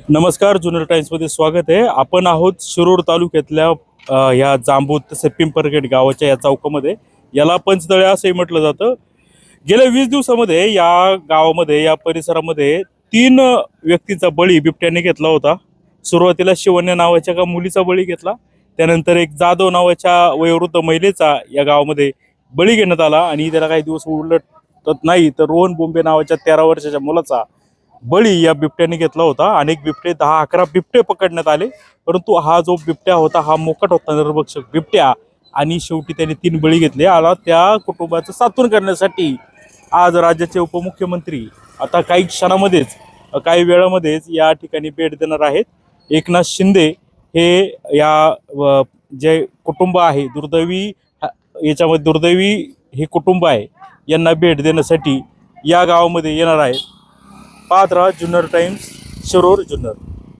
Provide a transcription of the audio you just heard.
नमस्कार जुन्नर टाइम्समध्ये स्वागत आहे. आपण आहोत शिरूर तालुक्यातल्या ह्या जांबूत तसे पिंपरगेट गावाच्या या चौकामध्ये. याला पंचदळे असंही म्हटलं जातं. गेल्या वीस दिवसामध्ये या गावामध्ये या परिसरामध्ये तीन व्यक्तींचा बळी बिबट्याने घेतला होता. सुरुवातीला शिवण्या नावाच्या का मुलीचा बळी घेतला. त्यानंतर एक जाधव नावाच्या वयोवृद्ध महिलेचा या गावामध्ये बळी घेण्यात आला. आणि त्याला काही दिवस उलटत नाही तर रोहन बोंबे नावाच्या तेरा वर्षाच्या मुलाचा बळी या बिबट्याने घेतला होता. अनेक बिबटे दहा अकरा बिबटे पकडण्यात आले. परंतु हा जो बिबट्या होता हा मोकट होता निर्भक्षक बिबट्या. आणि शेवटी त्याने तीन बळी घेतले. आला त्या कुटुंबाचं सातून करण्यासाठी. आज राज्याचे उपमुख्यमंत्री आता काही क्षणामध्येच काही वेळामध्येच या ठिकाणी भेट देणार आहेत. एकनाथ शिंदे हे या व, जे कुटुंब आहे दुर्दैवी याच्यामध्ये दुर्दैवी हे कुटुंब आहे यांना भेट देण्यासाठी या गावामध्ये येणार आहेत. पाहत राहा जुन्नर टाइम्स शिरूर जुन्नर.